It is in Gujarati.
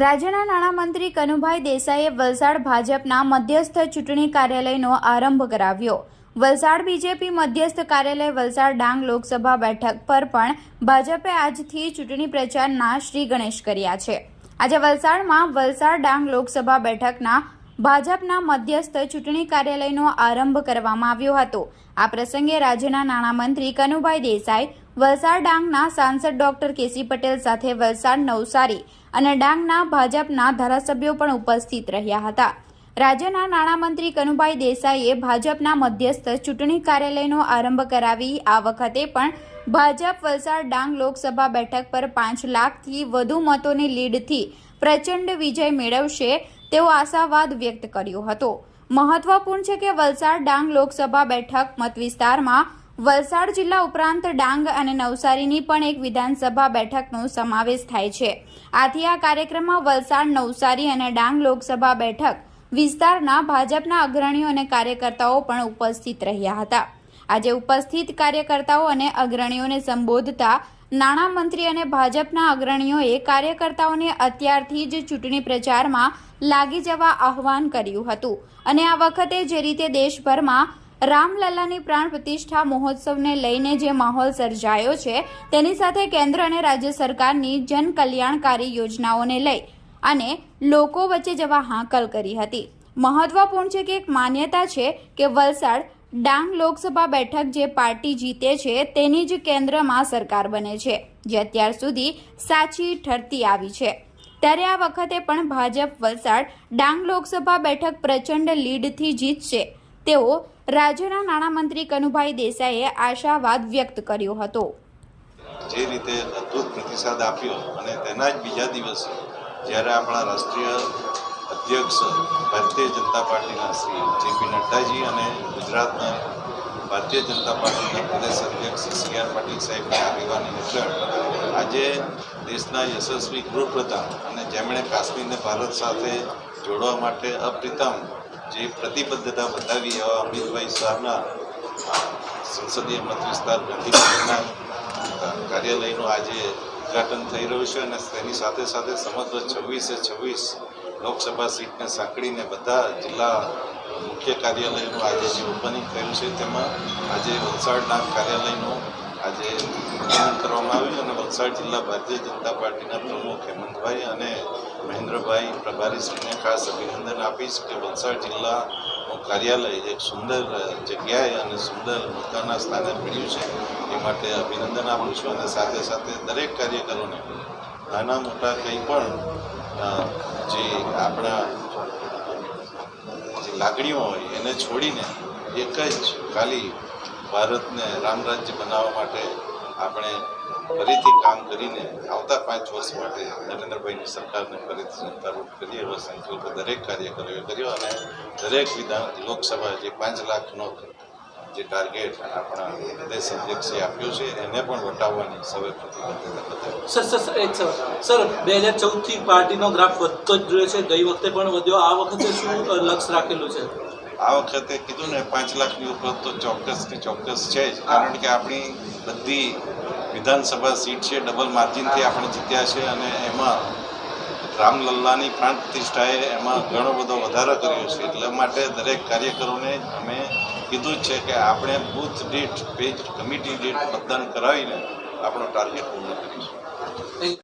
રાજ્યના નાણામંત્રી કનુભાઈ દેસાઈએ વલસાડ ભાજપના મધ્યસ્થ ચૂંટણી કાર્યાલયનો આરંભ કરાવ્યો. વલસાડ બીજેપી મધ્યસ્થ કાર્યાલય વલસાડ ડાંગ લોકસભા બેઠક પર પણ ભાજપે આજથી ચૂંટણી પ્રચારના શ્રી ગણેશ કર્યા છે. આજે વલસાડમાં વલસાડ ડાંગ લોકસભા બેઠકના ભાજપના મધ્યસ્થ ચૂંટણી કાર્યાલયનો આરંભ કરવામાં આવ્યો હતો. આ પ્રસંગે રાજ્યના નાણામંત્રી કનુભાઈ દેસાઈ, વલસાડ ડાંગના સાંસદ ડોક્ટર કેસી પટેલ સાથે વલસાડ નવસારી અને ડાંગના ભાજપના ધારાસભ્યો પણ ઉપસ્થિત રહ્યા હતા. રાજ્યના નાણામંત્રી કનુભાઈ દેસાઈએ ભાજપના મધ્યસ્થ ચૂંટણી કાર્યાલયનો આરંભ કરાવી આ વખતે પણ ભાજપ વલસાડ ડાંગ લોકસભા બેઠક પર પાંચ લાખથી વધુ મતોની લીડથી પ્રચંડ વિજય મેળવશે તેવો આશાવાદ વ્યક્ત કર્યો હતો. મહત્વપૂર્ણ છે કે વલસાડ ડાંગ લોકસભા બેઠક મતવિસ્તારમાં વલસાડ જિલ્લા ઉપરાંત ડાંગ અને નવસારીની પણ એક વિધાનસભા બેઠકનો સમાવેશ થાય છે. આથી આ કાર્યક્રમમાં વલસાડ, નવસારી અને ડાંગ લોકસભા બેઠક વિસ્તારના ભાજપના અગ્રણીઓ અને કાર્યકર્તાઓ પણ ઉપસ્થિત રહ્યા હતા. આજે ઉપસ્થિત કાર્યકર્તાઓ અને અગ્રણીઓને સંબોધતા નાણામંત્રી અને ભાજપના અગ્રણીઓએ કાર્યકર્તાઓને અત્યારથી જ ચૂંટણી પ્રચારમાં લાગી જવા આહવાન કર્યું હતું. અને આ વખતે જે રીતે દેશભરમાં રામલલ્લાની પ્રાણ પ્રતિષ્ઠા મહોત્સવને લઈને જે માહોલ સર્જાયો છે, તેની સાથે કેન્દ્ર અને રાજ્ય સરકારની જન કલ્યાણકારી યોજનાઓને લઈ અને લોકો વચ્ચે જવા હાંકલ કરી હતી. મહત્વપૂર્ણ છે કે એક માન્યતા છે કે વલસાડ ડાંગ લોકસભા બેઠક જે પાર્ટી જીતે છે, તેની જ કેન્દ્રમાં સરકાર બને છે, જે અત્યાર સુધી સાચી ઠરતી આવી છે. ત્યારે આ વખતે પણ ભાજપ વલસાડ ડાંગ લોકસભા બેઠક પ્રચંડ લીડથી જીતશે. તેવો રાજ્યના નાણામંત્રી કનુભાઈ દેસાઈએ આશાવાદ વ્યક્ત કર્યો હતો. જે રીતે અદ્ભુત પ્રતિસાદ આપ્યો અને તેના જ બીજા દિવસે જ્યારે આપણા રાષ્ટ્રીય અધ્યક્ષ ભારતીય જનતા પાર્ટીના શ્રી જેપી નડ્ડાજી અને ગુજરાતના ભારતીય જનતા પાર્ટીના પ્રદેશ અધ્યક્ષ સી આર પાટીલ સાહેબની આગેવાની હેઠળ આજે દેશના યશસ્વી ગૃહપ્રધાન અને જેમણે કાશ્મીરને ભારત સાથે જોડવા માટે અપ્રિતમ જે પ્રતિબદ્ધતા બતાવી એવા અમિતભાઈ શાહના સંસદીય મત વિસ્તાર ગાંધીનગરના કાર્યાલયનું આજે ઉદ્ઘાટન થઈ રહ્યું છે અને તેની સાથે સાથે સમગ્ર છવ્વીસે છવ્વીસ લોકસભા સીટને સાંકળીને બધા જિલ્લા મુખ્ય કાર્યાલયનું આજે જે ઓપનિંગ થયું છે, તેમાં આજે વલસાડના કાર્યાલયનું આજે ઓપનિંગ કરવામાં આવ્યું અને વલસાડ જિલ્લા ભારતીય જનતા પાર્ટીના પ્રમુખ હેમંતભાઈ અને મહેન્દ્રભાઈ પ્રભારીશ્રીને ખાસ અભિનંદન આપીશ કે વલસાડ જિલ્લાનું કાર્યાલય એક સુંદર જગ્યાએ અને સુંદર મુદ્દાના સ્થાને મળ્યું છે. એ માટે અભિનંદન આપું છું અને સાથે સાથે દરેક કાર્યકરોને નાના મોટા કંઈ પણ જે આપણા જે લાગણીઓ હોય એને છોડીને એક જ ખાલી ભારતને રામ રાજ્ય બનાવવા માટે આપણે ફરીથી કામ કરીને આવતા પાંચ વર્ષ માટે નરેન્દ્રભાઈની સરકારને ફરીથી સત્તારૂઢ કરીએ એવો સંકલ્પ દરેક કાર્યકરોએ કર્યો અને દરેક વિધાન લોકસભા જે પાંચ લાખનો જે ટાર્ગેટ આપણા પ્રદેશ અધ્યક્ષે આપ્યો છે એને પણ વટાવવાની સૌએ પ્રતિબદ્ધતા સર સર સર, એક સર સર બે હજાર ચૌદથી પાર્ટીનો ગ્રાફ વધતો જ રહ્યો છે. ગઈ વખતે પણ વધ્યો. આ વખતે શું લક્ષ રાખેલું છે? આ વખતે કીધું ને પાંચ લાખની ઉપર તો ચોક્કસ કે ચોક્કસ છે જ. કારણ કે આપણી બધી વિધાનસભા સીટ છે ડબલ માર્જિનથી આપણે જીત્યા છે અને એમાં રામલલ્લાની પ્રાણ પ્રતિષ્ઠાએ એમાં ઘણો બધો વધારો કર્યો છે. એટલા માટે દરેક કાર્યકરોને અમે કીધું છે કે આપણે બૂથ દીઠ, પેજ કમિટી દીઠ મતદાન કરાવીને આપણો ટાર્ગેટ પૂર્ણ કરીશું.